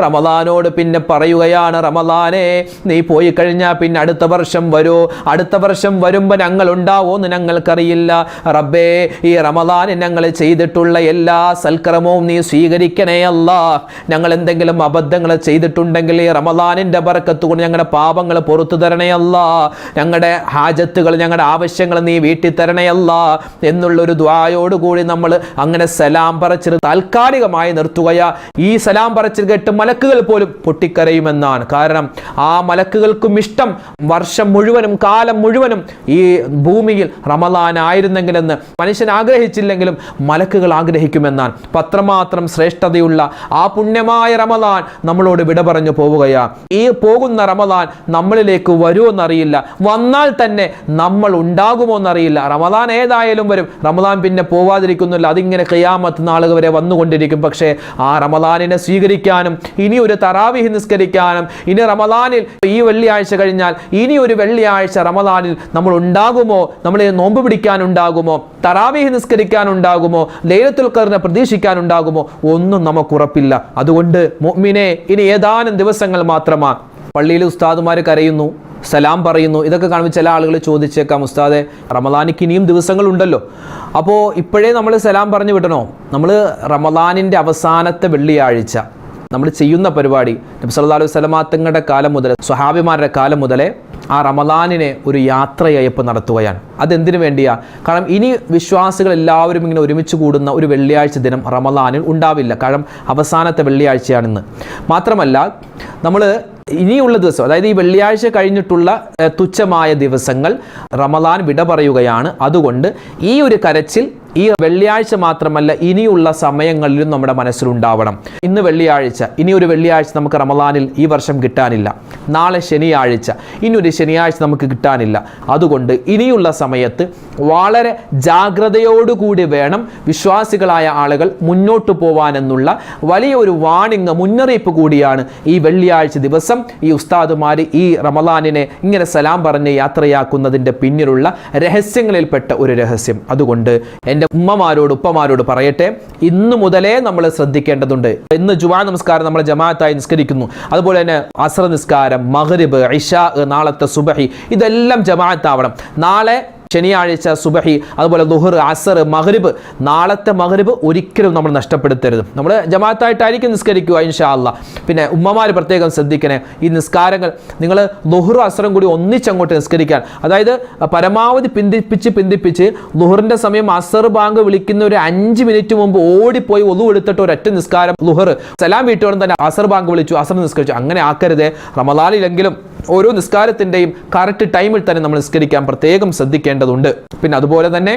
റമദാനോട് പിന്നെ പറയുകയാണ് റമദാനെ നീ പോയി കഴിഞ്ഞാൽ പിന്നെ അടുത്ത വർഷം വരൂ. അടുത്ത വർഷം വരുമ്പോൾ ഞങ്ങൾ ഉണ്ടാവോന്ന് ഞങ്ങൾക്കറിയില്ല. റബ്ബേ ഈ റമദാനെ ഞങ്ങൾ ചെയ്തിട്ടുള്ള എല്ലാ സൽക്രമവും നീ സ്വീകരിക്കണേ അല്ല ഞങ്ങൾ എന്തെങ്കിലും അബദ്ധങ്ങൾ ചെയ്തിട്ടുണ്ടെങ്കിൽ റമദാനിന്റെ ബറക്കത്ത് കൊണ്ട് ഞങ്ങളുടെ പാപങ്ങൾ പുറത്തു തരണയല്ല ഞങ്ങളുടെ ഹാജത്തുകൾ ഞങ്ങളുടെ ആവശ്യങ്ങൾ നീ വീട്ടിൽ തരണയല്ല എന്നുള്ളൊരു ദ്വായോടുകൂടി നമ്മൾ അങ്ങനെ സലാം പറച്ചിൽ താൽക്കാലികമായി നിർത്തുകയാ. ഈ സലാം പറച്ചിൽ കേട്ട് മലക്കുകൾ പോലും പൊട്ടിക്കരയുമെന്നാണ്. കാരണം ആ മലക്കുകൾക്കും ഇഷ്ടം വർഷം മുഴുവനും കാലം മുഴുവനും ഈ ഭൂമിയിൽ റമദാൻ ആയിരുന്നെങ്കിലെന്ന് മനുഷ്യൻ ആഗ്രഹിച്ചില്ലെങ്കിലും മലക്കുകൾ ആഗ്രഹിക്കുമെന്നാണ്. പത്രമാത്രം ശ്രേഷ്ഠതയുള്ള ആ പുണ്യമായ റമദാൻ നമ്മളോട് വിട പറഞ്ഞു പോവുകയാ. ഈ പോകുന്ന റമദാൻ നമ്മളിലേക്ക് വരുമെന്നറിയില്ല. വന്നാൽ തന്നെ നമ്മൾ ഉണ്ടാകുമോ എന്നറിയില്ല റമദാൻ ഏതായാലും വരും. റമദാൻ പിന്നെ പോവാതിരിക്കുന്നില്ല. അതിങ്ങനെ കയ്യാമത്ത് നാളുകൾ വരെ വന്നുകൊണ്ടിരിക്കും. പക്ഷേ ആ റമദാനിനെ സ്വീകരിക്കാനും ഇനി ഒരു തറാവിഹി നിസ്കരിക്കാനും ഇനി റമദാനിൽ ഈ വെള്ളിയാഴ്ച കഴിഞ്ഞാൽ ഇനി ഒരു വെള്ളിയാഴ്ച റമദാനിൽ നമ്മൾ ഉണ്ടാകുമോ? നമ്മൾ നോമ്പ് പിടിക്കാനുണ്ടാകുമോ തറാവിഹി നിസ്കരിക്കാനുണ്ടാകുമോ ലൈലത്തുൽ കറിനെ പ്രതീക്ഷിക്കാനുണ്ടാകുമോ ഒന്നും നമുക്ക് ഉറപ്പില്ല. അതുകൊണ്ട് മുഅ്മിനെ ഇനി ഏതാനും ദിവസങ്ങൾ മാത്രമാണ് പള്ളിയിൽ ഉസ്താദുമാർ കരയുന്നു സലാം പറയുന്നു. ഇതൊക്കെ കാണുമ്പോൾ ചില ആളുകൾ ചോദിച്ചേക്കാം ഉസ്താദെ റമദാനിക്ക് ഇനിയും ദിവസങ്ങളുണ്ടല്ലോ. അപ്പോൾ ഇപ്പോഴേ നമ്മൾ സലാം പറഞ്ഞു വിടണോ? നമ്മൾ റമദാനിന്റെ അവസാനത്തെ വെള്ളിയാഴ്ച. നമ്മൾ ചെയ്യുന്ന പരിപാടി നബി സല്ലല്ലാഹു അലൈഹി വസല്ലമ തങ്ങളുടെ കാലം മുതൽ സ്വഹാബിമാരുടെ കാലം മുതലേ ആ റമദാനിനെ ഒരു യാത്രയയപ്പ് നടത്തുകയാണ്. അതെന്തിനു വേണ്ടിയാ? കാരണം ഇനി വിശ്വാസികൾ എല്ലാവരും ഇങ്ങനെ ഒരുമിച്ച് കൂടുന്ന ഒരു വെള്ളിയാഴ്ച ദിനം റമദാനിൽ ഉണ്ടാവില്ല. കാരണം അവസാനത്തെ വെള്ളിയാഴ്ചയാണിന്ന്. മാത്രമല്ല നമ്മൾ ഇനിയുള്ള ദിവസം അതായത് ഈ വെള്ളിയാഴ്ച കഴിഞ്ഞിട്ടുള്ള തുച്ഛമായ ദിവസങ്ങൾ റമദാൻ വിട പറയുകയാണ് അതുകൊണ്ട് ഈ ഒരു കരച്ചിൽ ഈ വെള്ളിയാഴ്ച മാത്രമല്ല ഇനിയുള്ള സമയങ്ങളിലും നമ്മുടെ മനസ്സിലുണ്ടാവണം. ഇന്ന് വെള്ളിയാഴ്ച ഇനി ഒരു വെള്ളിയാഴ്ച നമുക്ക് റമദാനിൽ ഈ വർഷം കിട്ടാനില്ല. നാളെ ശനിയാഴ്ച ഇനി ഒരു ശനിയാഴ്ച നമുക്ക് കിട്ടാനില്ല. അതുകൊണ്ട് ഇനിയുള്ള സമയത്ത് വളരെ ജാഗ്രതയോടുകൂടി വേണം വിശ്വാസികളായ ആളുകൾ മുന്നോട്ട് പോവാനെന്നുള്ള വലിയൊരു വാണിംഗ് മുന്നറിയിപ്പ് കൂടിയാണ് ഈ വെള്ളിയാഴ്ച ദിവസം ഈ ഉസ്താദുമാർ ഈ റമദാനിനെ ഇങ്ങനെ സലാം പറഞ്ഞ് യാത്രയാക്കുന്നതിന്റെ പിന്നിലുള്ള രഹസ്യങ്ങളിൽപ്പെട്ട ഒരു രഹസ്യം. അതുകൊണ്ട് എന്റെ ഉമ്മമാരോട് ഉപ്പമാരോട് പറയട്ടെ. ഇന്ന് മുതലേ നമ്മൾ ശ്രദ്ധിക്കേണ്ടതുണ്ട്. ഇന്ന് ജുമാ നമസ്കാരം നമ്മൾ ജമാഅത്തായി നിസ്കരിക്കുന്നു. അതുപോലെ തന്നെ അസ്ര നിസ്കാരം മഗ്രിബ് ഇഷ നാളത്തെ സുബഹി ഇതെല്ലാം ജമാഅത്താവണം. നാളെ ശനിയാഴ്ച സുബഹി അതുപോലെ ദുഹർ അസർ മഗ്രിബ് നാളത്തെ മഗ്രിബ് ഒരിക്കലും നമ്മൾ നഷ്ടപ്പെടുത്തരുത്. നമ്മൾ ജമാഅത്തായിട്ടായിരിക്കും നിസ്കരിക്കുക ഇൻഷാ അല്ല പിന്നെ ഉമ്മമാർ പ്രത്യേകം ശ്രദ്ധിക്കണേ ഈ നിസ്കാരങ്ങൾ. നിങ്ങൾ ദുഹർ അസറും കൂടി ഒന്നിച്ചങ്ങോട്ട് നിസ്കരിക്കാൻ. അതായത് പരമാവധി പിന്തിപ്പിച്ച് പിന്തിപ്പിച്ച് ദുഹറിന്റെ സമയം അസർ ബാങ്ക് വിളിക്കുന്ന ഒരു അഞ്ച് മിനിറ്റ് മുമ്പ് ഓടിപ്പോയി ഒതു എടുത്തിട്ട് ഒരൊറ്റ നിസ്കാരം ലുഹർ സലാം വീട്ടോടെ തന്നെ അസർ ബാങ്ക് വിളിച്ചു അസർ നിസ്കരിച്ചു. അങ്ങനെ ആക്കരുതേ. റമലാലിലെങ്കിലും ഓരോ നിസ്കാരത്തിന്റെയും കറക്റ്റ് ടൈമിൽ തന്നെ നമ്മൾ നിസ്കരിക്കാൻ പ്രത്യേകം ശ്രദ്ധിക്കേണ്ടതുണ്ട് പിന്നെ അതുപോലെ തന്നെ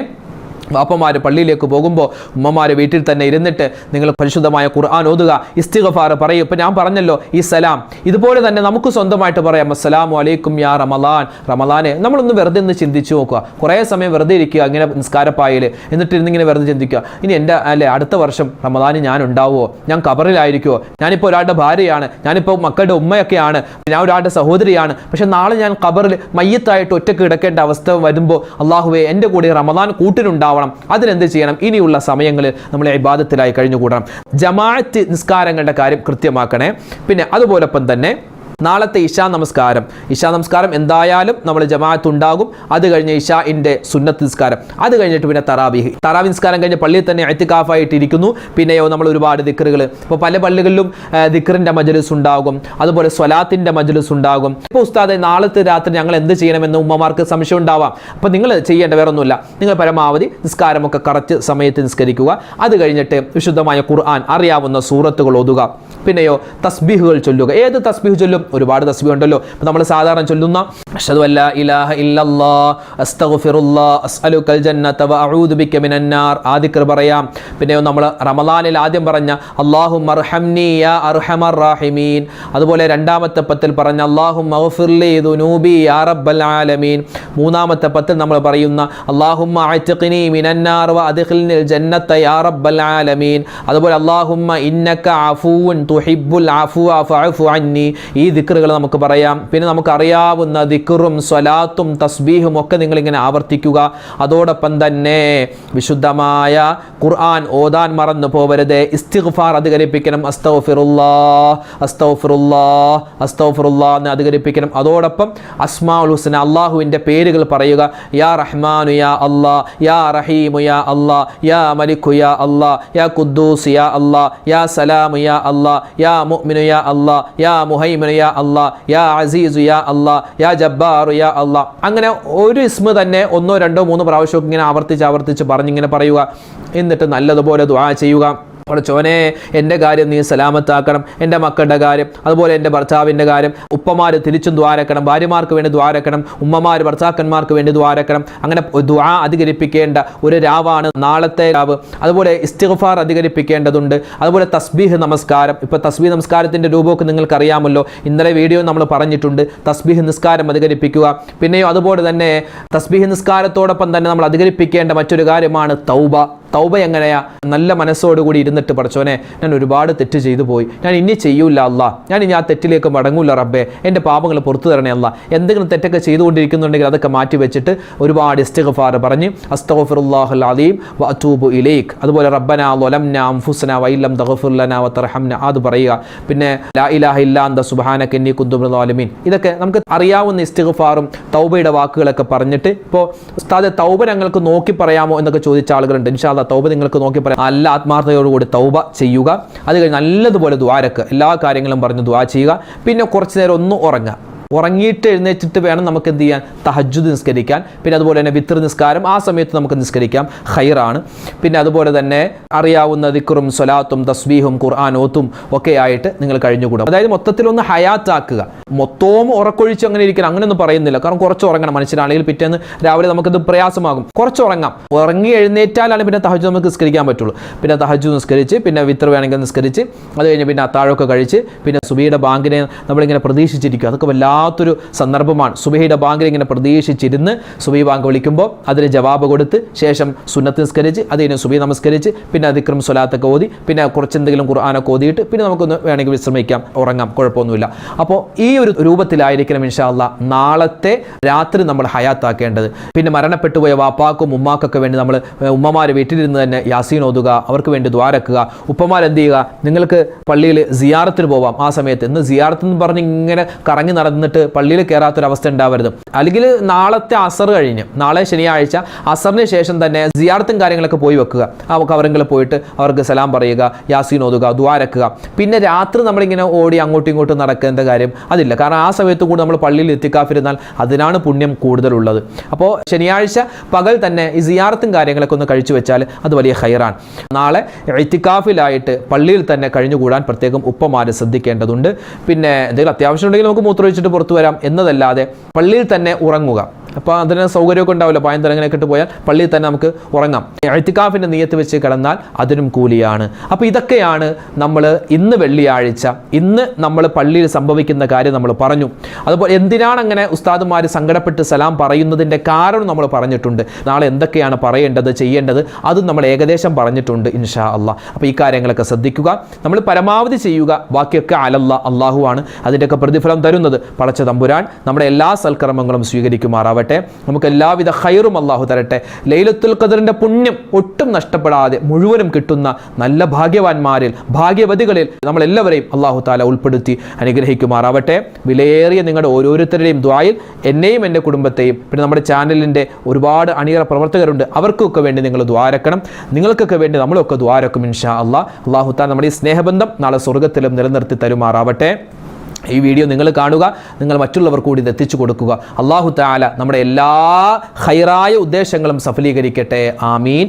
വാപ്പമാർ പള്ളിയിലേക്ക് പോകുമ്പോൾ ഉമ്മമാർ വീട്ടിൽ തന്നെ ഇരുന്നിട്ട് നിങ്ങൾ പരിശുദ്ധമായ ഖുർആൻ ഓതുക ഇസ്തിഗഫാർ പറയും. ഇപ്പം ഞാൻ പറഞ്ഞല്ലോ ഈ സലാം. ഇതുപോലെ തന്നെ നമുക്ക് സ്വന്തമായിട്ട് പറയാം അസ്സലാമു അലൈക്കും യാ റമലാൻ. റമലാനെ നമ്മളൊന്ന് വെറുതെ ഒന്ന് ചിന്തിച്ചു നോക്കുക. കുറേ സമയം വെറുതെ ഇരിക്കുക ഇങ്ങനെ നിസ്കാരപ്പായിൽ എന്നിട്ട് ഇരുന്നിങ്ങനെ വെറുതെ ചിന്തിക്കുക. ഇനി എന്റെ അല്ലെ അടുത്ത വർഷം റമലാന് ഞാൻ ഉണ്ടാവുമോ? ഞാൻ കബറിലായിരിക്കുമോ ഞാനിപ്പോൾ ഒരാളുടെ ഭാര്യയാണ്. ഞാനിപ്പോൾ മക്കളുടെ ഉമ്മയൊക്കെയാണ്. ഞാൻ ഒരാളുടെ സഹോദരിയാണ്. പക്ഷേ നാളെ ഞാൻ കബറിൽ മയ്യത്തായിട്ട് ഒറ്റയ്ക്ക് കിടക്കേണ്ട അവസ്ഥ വരുമ്പോൾ അള്ളാഹുവെ എന്റെ കൂടെ റമദാൻ കൂട്ടിനുണ്ടാവണം അതിനെന്ത് ചെയ്യണം? ഇനിയുള്ള സമയങ്ങളിൽ നമ്മൾ ഇബാദത്തിലായി കഴിഞ്ഞുകൂടണം. ജമാഅത്ത് നിസ്കാരങ്ങളുടെ കാര്യം കൃത്യമാക്കണേ. പിന്നെ അതുപോലൊപ്പം തന്നെ നാളത്തെ ഇഷാ നമസ്കാരം. ഇഷാ നമസ്കാരം എന്തായാലും നമ്മൾ ജമാഅത്ത് ഉണ്ടാകും അത് കഴിഞ്ഞ് ഇഷാഇന്റെ സുന്നത്ത് നിസ്കാരം. അത് കഴിഞ്ഞിട്ട് പിന്നെ തറാബിഹ് തറാബി നിസ്കാരം കഴിഞ്ഞ് പള്ളിയിൽ തന്നെ എത്തിക്കാഫായിട്ട് ഇരിക്കുന്നു പിന്നെയോ നമ്മൾ ഒരുപാട് ദിക്കറുകൾ ഇപ്പോൾ പല പള്ളികളിലും ദിക്കറിന്റെ മജലിസ് ഉണ്ടാകും. അതുപോലെ സ്വലാത്തിന്റെ മജലിസ് ഉണ്ടാകും. ഇപ്പോൾ ഉസ്താദെ നാളത്തെ രാത്രി ഞങ്ങൾ എന്ത് ചെയ്യണമെന്ന് ഉമ്മമാർക്ക് സംശയം ഉണ്ടാവാം. അപ്പോൾ നിങ്ങൾ ചെയ്യേണ്ട വേറെ ഒന്നുമില്ല നിങ്ങൾ പരമാവധി നിസ്കാരമൊക്കെ കറക്റ്റ് സമയത്ത് നിസ്കരിക്കുക. അത് കഴിഞ്ഞിട്ട് വിശുദ്ധമായ ഖുർആൻ അറിയാവുന്ന സൂറത്തുകൾ ഓതുക. പിന്നെയോ തസ്ബീഹുകൾ ചൊല്ലുക. ഏത് തസ്ബീഹ് ചൊല്ലും? ഒരുപാട് തസ്ബി ഉണ്ടല്ലോ. അപ്പോൾ നമ്മൾ സാധാരണ ചൊല്ലുന്ന അഷ്ഹദു അല്ല ഇലാഹ ഇല്ലല്ലാഹ് അസ്തഗ്ഫിറുല്ലാഹ് അസ്അലുക്കൽ ജന്നത വഅഊദു ബിക മിനന്നാർ നാർ. ആ ദിക്ർ പറയാം. പിന്നെ നമ്മൾ റമദാനിൽ ആദ്യം പറഞ്ഞ അല്ലാഹു മർഹംനി യാ അർഹമർ റാഹിമീൻ. അതുപോലെ രണ്ടാമത്തെ പത്തിൽ പറഞ്ഞ അല്ലാഹു മഗ്ഫിർലി ദുനൂബി യാ റബ്ബൽ ആലമീൻ. മൂന്നാമത്തെ പത്തിൽ നമ്മൾ പറയുന്ന അല്ലാഹുമ്മ അഅ്തിഖ്നി മിനന്നാർ വ അദ്ഖിൽനിൽ ജന്നത യാ റബ്ബൽ ആലമീൻ. അതുപോലെ അല്ലാഹുമ്മ ഇന്നക അഫൂൻ തുഹിബ്ബുൽ അഫ്വ ഫഅഫു അന്നി ഈ ദിക്റുകൾ നമുക്ക് പറയാം. പിന്നെ നമുക്ക് അറിയാവുന്ന ദിക്റും സ്വലാത്തും തസ്ബീഹും ഒക്കെ നിങ്ങളിങ്ങനെ ആവർത്തിക്കുക. അതോടൊപ്പം തന്നെ വിശുദ്ധമായ ഖുർആൻ ഓതാൻ മറന്നു പോവരുത്. ഇസ്തിഗ്ഫാർ അധികരിപ്പിക്കണം. അസ്തൗഫിറുല്ലാ അസ്തൗഫിറുല്ലാ അസ്തൗഫിറുല്ലാ എന്ന് അധികരിപ്പിക്കണം. അതോടൊപ്പം അസ്മാ ഉൽ ഹുസന അള്ളാഹുവിന്റെ പേരുകൾ പറയുക. യാ റഹ്മാനു യാ അല്ലാ യാ റഹീമു യാ അല്ലാ യാ മലിക്കു യാ അല്ലാ യാ ഖുദ്ദൂസ് യാ അല്ലാ യാ സലാമു യാ അല്ലാ യാ മുഅ്മിനു യാ അല്ലാ യാ മുഹൈമിനു യാ അല്ലാ യാ അസീസു യാ അല്ലാ യാ ജബ്ബാറു യാ അല്ലാ. അങ്ങനെ ഒരു ഇസ്മ തന്നെ ഒന്നോ രണ്ടോ മൂന്നോ പ്രാവശ്യമൊക്കെ ഇങ്ങനെ ആവർത്തിച്ച് ആവർത്തിച്ച് പറഞ്ഞിങ്ങനെ പറയുക. എന്നിട്ട് നല്ലതുപോലെ ദുആ ചെയ്യുക. പഠിച്ചോനെ എന്റെ കാര്യം നീ സലാമത്താക്കണം. എന്റെ മക്കളുടെ കാര്യം അതുപോലെ എന്റെ ഭർത്താവിന്റെ കാര്യം. ഉപ്പമാർ തിരിച്ചും ദ്വാരക്കണം. ഭാര്യമാർക്ക് വേണ്ടി ദ്വാരക്കണം. ഉമ്മമാർ ഭർത്താക്കന്മാർക്ക് വേണ്ടി ദ്വാരക്കണം. അങ്ങനെ ദ്വാ അധികരിപ്പിക്കേണ്ട ഒരു രാവാണ് നാളത്തെ രാവ്. അതുപോലെ ഇസ്തിഗ്ഫാർ അധികരിപ്പിക്കേണ്ടതുണ്ട്. അതുപോലെ തസ്ബീഹ് നമസ്കാരം. ഇപ്പോൾ തസ്ബീഹ് നമസ്കാരത്തിന്റെ രൂപമൊക്കെ നിങ്ങൾക്കറിയാമല്ലോ. ഇന്നലെ വീഡിയോ നമ്മൾ പറഞ്ഞിട്ടുണ്ട്. തസ്ബീഹ് നിസ്കാരം അധികരിപ്പിക്കുക. പിന്നെയോ അതുപോലെ തന്നെ തസ്ബീഹ് നിസ്കാരത്തോടൊപ്പം തന്നെ നമ്മൾ അധികരിപ്പിക്കേണ്ട മറ്റൊരു കാര്യമാണ് തൗബ. തൗബ എങ്ങനെയാ നല്ല മനസ്സോടുകൂടി ഇരുന്നിട്ട് പഠിച്ചോനെ ഞാൻ ഒരുപാട് തെറ്റ് ചെയ്തു പോയി. ഞാൻ ഇനി ചെയ്യൂല അല്ല. ഞാൻ ഇനി ആ തെറ്റിലേക്ക് മടങ്ങൂല റബ്ബേ. എന്റെ പാപങ്ങൾ പുറത്തു തരണേ അല്ല. എന്തെങ്കിലും തെറ്റൊക്കെ ചെയ്തുകൊണ്ടിരിക്കുന്നുണ്ടെങ്കിൽ അതൊക്കെ മാറ്റി വെച്ചിട്ട് ഒരുപാട് ഇസ്തിഗ്ഫാർ പറഞ്ഞ് അസ്തഗ്ഫിറുല്ലാഹുൽ അലീം വഅതൂബു ഇലൈക്. അതുപോലെ റബ്ബന ലംന അൻഫുസന വൈലം തഗ്ഫിർ ലനാ വതർഹംന അത് പറയുക. പിന്നെ ലാ ഇലാഹ ഇല്ലാ സുബാന മിനൽ ളാലിമീൻ ഇതൊക്കെ നമുക്ക് അറിയാവുന്ന ഇസ്തിഗ്ഫാറും തൗബയുടെ വാക്കുകളൊക്കെ പറഞ്ഞിട്ട് ഇപ്പോൾ ഉസ്താദെ തൗബ ഞങ്ങൾക്ക് നോക്കി പറയാമോ എന്നൊക്കെ ചോദിച്ച ആളുകളുണ്ട്. ഇൻഷാല്ല തൗബ നിങ്ങൾക്ക് നോക്കി പറയാം. നല്ല ആത്മാർത്ഥതയോടുകൂടി തൗബ ചെയ്യുക. അത് കഴിഞ്ഞ് നല്ലതുപോലെ ദ്വാരക്ക് എല്ലാ കാര്യങ്ങളും പറഞ്ഞ് ദ്വാ ചെയ്യുക. പിന്നെ കുറച്ച് നേരം ഒന്ന് ഉറങ്ങുക. ഉറങ്ങിയിട്ട് എഴുന്നേറ്റിട്ട് വേണം നമുക്ക് എന്ത് ചെയ്യാൻ? തഹജ്ജുദ് നിസ്കരിക്കാൻ. പിന്നെ അതുപോലെ തന്നെ വിത്ര നിസ്കാരം ആ സമയത്ത് നമുക്ക് നിസ്കരിക്കാം. ഹൈറാണ് പിന്നെ അതുപോലെ തന്നെ അറിയാവുന്ന ദിക്റും സ്വലാത്തും തസ്ബീഹും ഖുർആാനോത്തും ഒക്കെ ആയിട്ട് നിങ്ങൾ കഴിഞ്ഞുകൂടും. അതായത് മൊത്തത്തിലൊന്ന് ഹയാത്താക്കുക. മൊത്തവും ഉറക്കൊഴിച്ച് അങ്ങനെ ഇരിക്കണം. അങ്ങനെയൊന്നും പറയുന്നില്ല. കാരണം കുറച്ച് ഉറങ്ങണം. മനുഷ്യനാണെങ്കിൽ പിറ്റേന്ന് രാവിലെ നമുക്കത് പ്രയാസമാകും. കുറച്ച് ഉറങ്ങാം. ഉറങ്ങി എഴുന്നേറ്റാലാണ് പിന്നെ തഹജ്ജുദ് നമുക്ക് നിസ്കരിക്കാൻ പറ്റുള്ളൂ. പിന്നെ തഹജു നിസ്കരിച്ച് പിന്നെ വിത്ര വേണമെങ്കിൽ നിസ്കരിച്ച് അത് കഴിഞ്ഞ് പിന്നെ അത്താഴമൊക്കെ കഴിച്ച് പിന്നെ സുബിയുടെ ബാങ്കിനെ നമ്മളിങ്ങനെ പ്രതീക്ഷിച്ചിരിക്കും. അതൊക്കെ വല്ലാത്തൊരു സന്ദർഭമാണ്. സുബഹിയുടെ ബാങ്കിൽ ഇങ്ങനെ പ്രതീക്ഷിച്ചിരുന്ന് സുബൈ ബാങ്ക് വിളിക്കുമ്പോൾ അതിന് ജവാബ് കൊടുത്ത് ശേഷം സുന്നത്ത് നിസ്കരിച്ച് അത് കഴിഞ്ഞ് സുബി നമസ്കരിച്ച് പിന്നെ അതിക്രം സ്വലാത്തൊക്കെ ഓതി പിന്നെ കുറച്ച് എന്തെങ്കിലും ഖുർആാനൊക്കെ ഓതിയിട്ട് പിന്നെ നമുക്കൊന്ന് വേണമെങ്കിൽ വിശ്രമിക്കാം ഉറങ്ങാം കുഴപ്പമൊന്നുമില്ല. അപ്പോൾ ഈ ഒരു രൂപത്തിലായിരിക്കണം ഇൻഷാല്ല നാളത്തെ രാത്രി നമ്മൾ ഹയാത്താക്കേണ്ടത്. പിന്നെ മരണപ്പെട്ടു പോയ വാപ്പാക്കും ഉമ്മാക്കൊക്കെ വേണ്ടി നമ്മൾ ഉമ്മമാർ വീട്ടിലിരുന്ന് തന്നെ യാസീൻ ഓതുക അവർക്ക് വേണ്ടി ദ്വാരക്കുക ഉപ്പമാർ എന്ത് ചെയ്യുക? നിങ്ങൾക്ക് പള്ളിയിൽ സിയാറത്തിന് പോവാം. ആ സമയത്ത് ഇന്ന് സിയാറത്ത് എന്ന് പറഞ്ഞ് ഇങ്ങനെ കറങ്ങി നടന്നിട്ട് പള്ളിയിൽ കയറാത്തൊരവസ്ഥ ഉണ്ടാവരുത്. അല്ലെങ്കിൽ നാളത്തെ അസർ കഴിഞ്ഞ് നാളെ ശനിയാഴ്ച അസറിന് ശേഷം തന്നെ സിയാർത്തും കാര്യങ്ങളൊക്കെ പോയി വെക്കുക. ആ കവറിങ്ങൾ പോയിട്ട് അവർക്ക് സലാം പറയുക യാസീൻ ഓതുക ദ്വാരക്കുക പിന്നെ രാത്രി നമ്മളിങ്ങനെ ഓടി അങ്ങോട്ടും ഇങ്ങോട്ടും നടക്കേണ്ട കാര്യം അതില്ല. കാരണം ആ സമയത്ത് കൂടി നമ്മൾ പള്ളിയിൽ എത്തിക്കാഫിരുന്നാൽ അതിനാണ് പുണ്യം കൂടുതലുള്ളത്. അപ്പോൾ ശനിയാഴ്ച പകൽ തന്നെ ഈ സിയാർത്തും കാര്യങ്ങളൊക്കെ ഒന്ന് കഴിച്ചു വെച്ചാൽ അത് വലിയ ഹൈറാണ് നാളെ എത്തിക്കാഫിലായിട്ട് പള്ളിയിൽ തന്നെ കഴിഞ്ഞുകൂടാൻ പ്രത്യേകം ഉപ്പമാരെ ശ്രദ്ധിക്കേണ്ടതുണ്ട്. പിന്നെ എന്തെങ്കിലും അത്യാവശ്യം ഉണ്ടെങ്കിൽ നമുക്ക് മൂത്രമൊഴിച്ചിട്ട് പുറത്തു വരാം എന്നതല്ലാതെ പള്ളിയിൽ തന്നെ ഉറങ്ങുക. അപ്പോൾ അതിന് സൗകര്യമൊക്കെ ഉണ്ടാവില്ല. പായം തലങ്ങനെയൊക്കെ ഇട്ട് പോയാൽ പള്ളിയിൽ തന്നെ നമുക്ക് ഉറങ്ങാം. എഴുത്തിക്കാഫിന്റെ നീയത്ത് വെച്ച് കിടന്നാൽ അതിനും കൂലിയാണ്. അപ്പോൾ ഇതൊക്കെയാണ് നമ്മൾ ഇന്ന് വെള്ളിയാഴ്ച ഇന്ന് നമ്മൾ പള്ളിയിൽ സംഭവിക്കുന്ന കാര്യം നമ്മൾ പറഞ്ഞു. അതുപോലെ എന്തിനാണ് അങ്ങനെ ഉസ്താദുമാർ സങ്കടപ്പെട്ട് സലാം പറയുന്നതിന്റെ കാരണം നമ്മൾ പറഞ്ഞിട്ടുണ്ട്. നാളെ എന്തൊക്കെയാണ് പറയേണ്ടത് ചെയ്യേണ്ടത് അതും നമ്മൾ ഏകദേശം പറഞ്ഞിട്ടുണ്ട് ഇൻഷാ അള്ളാ അപ്പോൾ ഈ കാര്യങ്ങളൊക്കെ ശ്രദ്ധിക്കുക. നമ്മൾ പരമാവധി ചെയ്യുക. ബാക്കിയൊക്കെ അലല്ല അള്ളാഹുവാണ് അതിന്റെയൊക്കെ പ്രതിഫലം തരുന്നത്. പടച്ച തമ്പുരാൻ നമ്മുടെ എല്ലാ സൽക്കർമ്മങ്ങളും സ്വീകരിക്കുമാറാവട്ടെ. നമുക്ക് എല്ലാവിധ ഹൈറും അള്ളാഹു തരട്ടെ. ലൈലത്തുൽ ഖദറിന്റെ പുണ്യം ഒട്ടും നഷ്ടപ്പെടാതെ മുഴുവനും കിട്ടുന്ന നല്ല ഭാഗ്യവാന്മാരിൽ ഭാഗ്യവതികളിൽ നമ്മളെല്ലാവരെയും അള്ളാഹു താല ഉൾപ്പെടുത്തി അനുഗ്രഹിക്കുമാറാവട്ടെ. വിലയേറിയ നിങ്ങളുടെ ഓരോരുത്തരുടെയും ദ്വായിൽ എന്നെയും എന്റെ കുടുംബത്തെയും പിന്നെ നമ്മുടെ ചാനലിന്റെ ഒരുപാട് അണിയറ പ്രവർത്തകരുണ്ട് അവർക്കൊക്കെ വേണ്ടി നിങ്ങൾ ദ്വാരക്കണം നിങ്ങൾക്കൊക്കെ വേണ്ടി നമ്മളൊക്കെ ദ്വാരക്കും ഇൻഷാ അള്ളാഹ് അള്ളാഹു താല നമ്മുടെ ഈ സ്നേഹബന്ധം നാളെ സ്വർഗത്തിലും നിലനിർത്തി തരുമാറാവട്ടെ. ഈ വീഡിയോ നിങ്ങൾ കാണുക നിങ്ങൾ മറ്റുള്ളവർ കൂടി ഇത് എത്തിച്ചു കൊടുക്കുക. അള്ളാഹു താല നമ്മുടെ എല്ലാ ഹൈറായ ഉദ്ദേശങ്ങളും സഫലീകരിക്കട്ടെ. ആമീൻ.